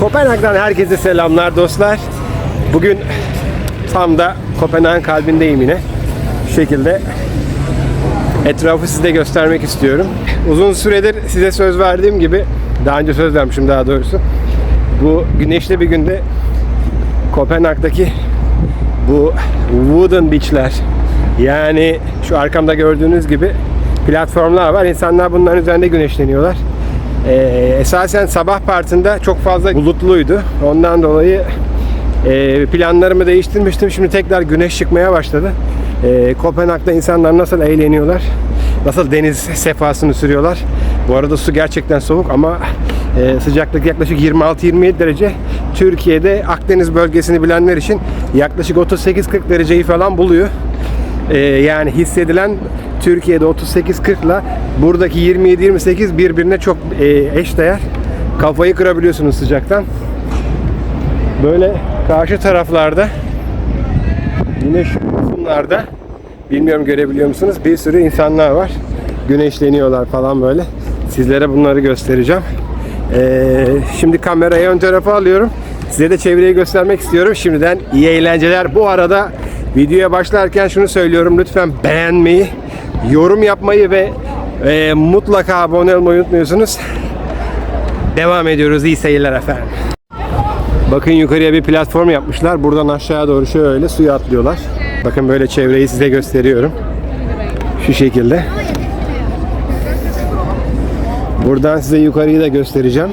Kopenhag'dan herkese selamlar dostlar. Bugün tam da Kopenhag'ın kalbindeyim yine. Şu şekilde etrafı size göstermek istiyorum. Uzun süredir size söz verdiğim gibi, daha önce söz vermişim daha doğrusu. Bu güneşli bir günde Kopenhag'daki bu wooden beachler yani şu arkamda gördüğünüz gibi platformlar var. İnsanlar bunların üzerinde güneşleniyorlar. Ee, esasen sabah partinde çok fazla bulutluydu. Ondan dolayı e, planlarımı değiştirmiştim. Şimdi tekrar güneş çıkmaya başladı. Ee, Kopenhag'da insanlar nasıl eğleniyorlar, nasıl deniz sefasını sürüyorlar. Bu arada su gerçekten soğuk ama e, sıcaklık yaklaşık 26-27 derece. Türkiye'de Akdeniz bölgesini bilenler için yaklaşık 38-40 dereceyi falan buluyor. Ee, yani hissedilen Türkiye'de 38-40 ile buradaki 27-28 birbirine çok e, eşdeğer. Kafayı kırabiliyorsunuz sıcaktan. Böyle karşı taraflarda yine şu kısımlarda bilmiyorum görebiliyor musunuz? Bir sürü insanlar var. Güneşleniyorlar falan böyle. Sizlere bunları göstereceğim. Ee, şimdi kamerayı ön tarafa alıyorum. Size de çevreyi göstermek istiyorum. Şimdiden iyi eğlenceler. Bu arada videoya başlarken şunu söylüyorum. Lütfen beğenmeyi, yorum yapmayı ve e, mutlaka abone olmayı unutmuyorsunuz. Devam ediyoruz. İyi seyirler efendim. Bakın yukarıya bir platform yapmışlar. Buradan aşağıya doğru şöyle suya atlıyorlar. Bakın böyle çevreyi size gösteriyorum. Şu şekilde. Buradan size yukarıyı da göstereceğim.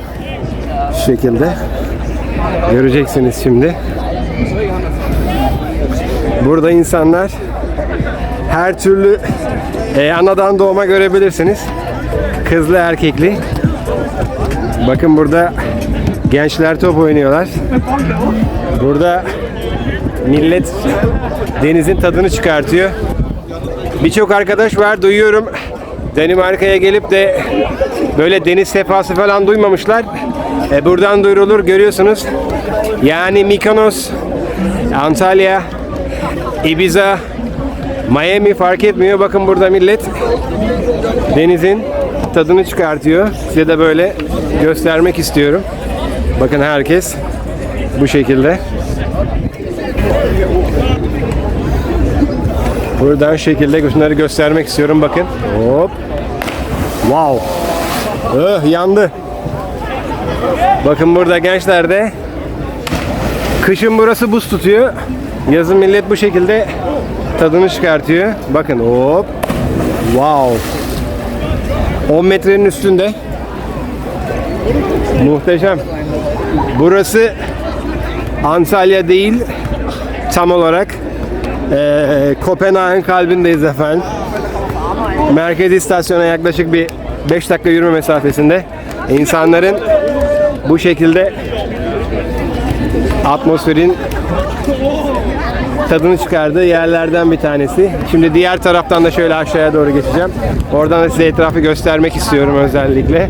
Şu şekilde. Göreceksiniz şimdi. Burada insanlar her türlü e, anadan doğma görebilirsiniz. Kızlı erkekli. Bakın burada gençler top oynuyorlar. Burada millet denizin tadını çıkartıyor. Birçok arkadaş var duyuyorum. Danimarka'ya gelip de böyle deniz sefası falan duymamışlar. E, buradan duyurulur görüyorsunuz. Yani Mykonos, Antalya, Ibiza, Miami fark etmiyor. Bakın burada millet denizin tadını çıkartıyor. Size de böyle göstermek istiyorum. Bakın herkes bu şekilde. Buradan şekilde şunları göstermek istiyorum. Bakın. Hop. Wow. Öh yandı. Bakın burada gençler de kışın burası buz tutuyor. Yazın millet bu şekilde tadını çıkartıyor. Bakın hop. Wow. 10 metrenin üstünde. Muhteşem. Burası Antalya değil tam olarak eee Kopenhag'ın kalbindeyiz efendim. Merkez istasyona yaklaşık bir 5 dakika yürüme mesafesinde. İnsanların bu şekilde atmosferin tadını çıkardığı yerlerden bir tanesi. Şimdi diğer taraftan da şöyle aşağıya doğru geçeceğim. Oradan da size etrafı göstermek istiyorum özellikle.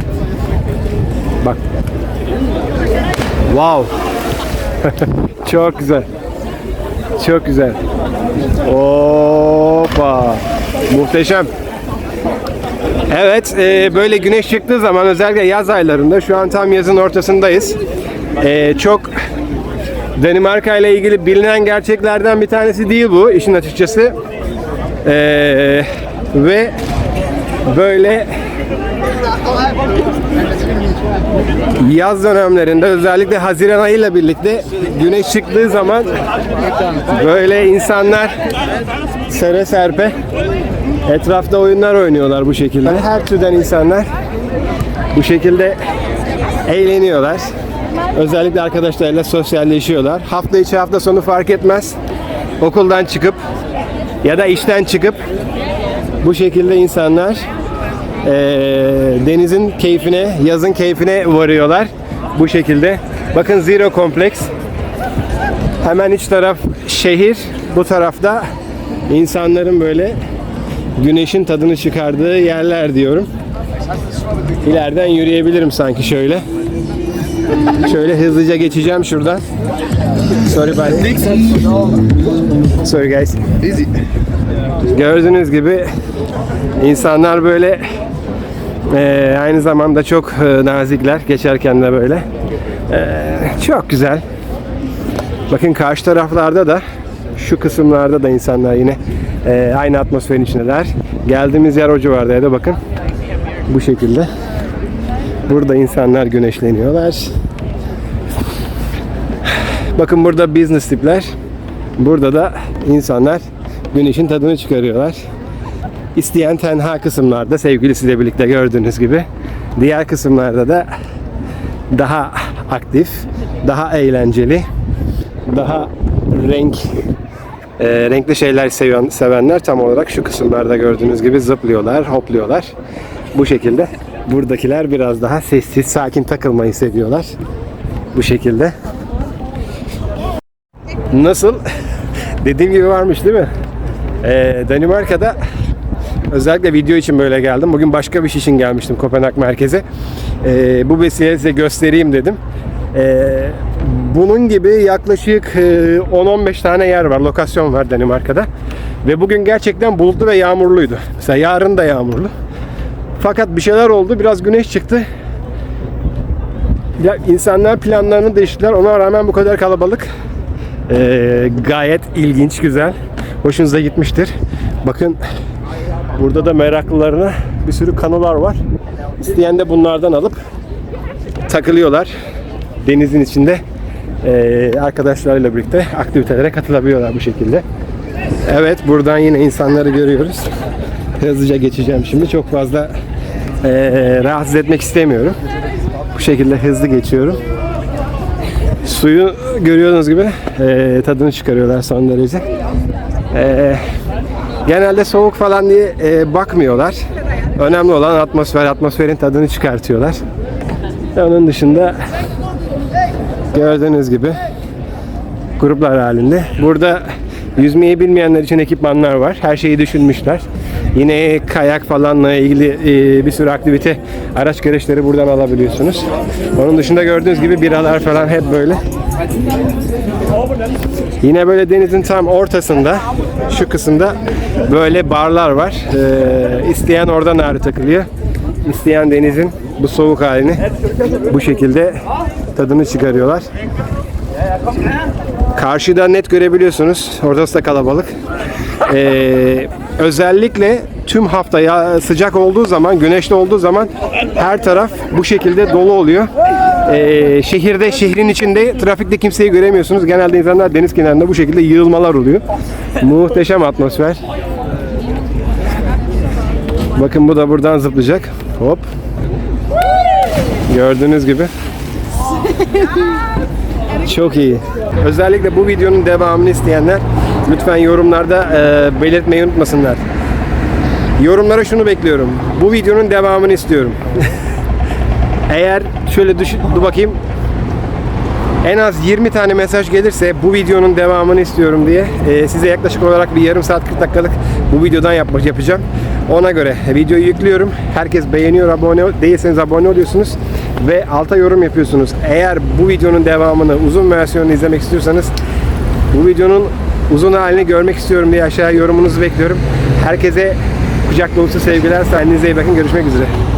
Bak. Wow. Çok güzel. Çok güzel. Hoppa. Muhteşem. Evet, e, böyle güneş çıktığı zaman özellikle yaz aylarında, şu an tam yazın ortasındayız. E, çok Danimarka ile ilgili bilinen gerçeklerden bir tanesi değil bu işin açıkçası. E, ve böyle yaz dönemlerinde özellikle Haziran ayıyla birlikte güneş çıktığı zaman böyle insanlar sere serpe etrafta oyunlar oynuyorlar bu şekilde. Her türden insanlar bu şekilde eğleniyorlar. Özellikle arkadaşlarıyla sosyalleşiyorlar. Hafta içi hafta sonu fark etmez. Okuldan çıkıp ya da işten çıkıp bu şekilde insanlar eee, denizin keyfine, yazın keyfine varıyorlar. Bu şekilde. Bakın Zero Kompleks. Hemen iç taraf şehir. Bu tarafta insanların böyle güneşin tadını çıkardığı yerler diyorum. İleriden yürüyebilirim sanki şöyle. Şöyle hızlıca geçeceğim şuradan. Sorry buddy. Sorry guys. Gördüğünüz gibi insanlar böyle eee, aynı zamanda çok eee, nazikler geçerken de böyle. Eee, Çok güzel. Bakın karşı taraflarda da şu kısımlarda da insanlar yine e, aynı atmosferin içindeler. Geldiğimiz yer o civardaydı bakın. Bu şekilde. Burada insanlar güneşleniyorlar. Bakın burada business tipler. Burada da insanlar güneşin tadını çıkarıyorlar. İsteyen tenha kısımlarda sevgilisiyle birlikte gördüğünüz gibi. Diğer kısımlarda da daha aktif, daha eğlenceli, daha renk e, renkli şeyler seven, sevenler tam olarak şu kısımlarda gördüğünüz gibi zıplıyorlar, hopluyorlar. Bu şekilde. Buradakiler biraz daha sessiz, sakin takılmayı seviyorlar. Bu şekilde. Nasıl? Dediğim gibi varmış değil mi? Ee, Danimarka'da özellikle video için böyle geldim. Bugün başka bir iş için gelmiştim Kopenhag merkeze. Ee, bu vesileyle size göstereyim dedim. Ee, bunun gibi yaklaşık e, 10-15 tane yer var, lokasyon var Danimarka'da. Ve bugün gerçekten bulutlu ve yağmurluydu. Mesela yarın da yağmurlu. Fakat bir şeyler oldu, biraz güneş çıktı. Ya insanlar planlarını değiştirdiler. Ona rağmen bu kadar kalabalık. Ee, gayet ilginç, güzel. Hoşunuza gitmiştir. Bakın burada da meraklılarına bir sürü kanolar var. İsteyen de bunlardan alıp takılıyorlar. Denizin içinde ee, arkadaşlarıyla birlikte aktivitelere katılabiliyorlar bu şekilde. Evet buradan yine insanları görüyoruz. Hızlıca geçeceğim şimdi. Çok fazla ee, rahatsız etmek istemiyorum. Bu şekilde hızlı geçiyorum. Suyu görüyorsunuz gibi e, tadını çıkarıyorlar son derece. E, genelde soğuk falan diye e, bakmıyorlar. Önemli olan atmosfer, atmosferin tadını çıkartıyorlar. Onun dışında gördüğünüz gibi gruplar halinde. Burada yüzmeyi bilmeyenler için ekipmanlar var. Her şeyi düşünmüşler. Yine kayak falanla ilgili e, bir sürü aktivite araç gereçleri buradan alabiliyorsunuz. Onun dışında gördüğünüz gibi biralar falan hep böyle. Yine böyle denizin tam ortasında şu kısımda böyle barlar var. Ee, isteyen oradan ağrı takılıyor. İsteyen denizin bu soğuk halini bu şekilde tadını çıkarıyorlar. Karşıda net görebiliyorsunuz. Orası da kalabalık. Ee, özellikle tüm hafta ya sıcak olduğu zaman, güneşli olduğu zaman her taraf bu şekilde dolu oluyor. Ee, şehirde, şehrin içinde trafikte kimseyi göremiyorsunuz. Genelde insanlar deniz kenarında bu şekilde yığılmalar oluyor. Muhteşem atmosfer. Bakın bu da buradan zıplayacak. Hop. Gördüğünüz gibi. Çok iyi. Özellikle bu videonun devamını isteyenler lütfen yorumlarda e, belirtmeyi unutmasınlar. Yorumlara şunu bekliyorum. Bu videonun devamını istiyorum. Eğer şöyle düşün, dur bakayım. En az 20 tane mesaj gelirse bu videonun devamını istiyorum diye e, size yaklaşık olarak bir yarım saat 40 dakikalık bu videodan yapma, yapacağım. Ona göre videoyu yüklüyorum. Herkes beğeniyor, abone değilseniz abone oluyorsunuz ve alta yorum yapıyorsunuz. Eğer bu videonun devamını, uzun versiyonunu izlemek istiyorsanız bu videonun uzun halini görmek istiyorum diye aşağıya yorumunuzu bekliyorum. Herkese kucak dolusu sevgiler. Kendinize iyi bakın. Görüşmek üzere.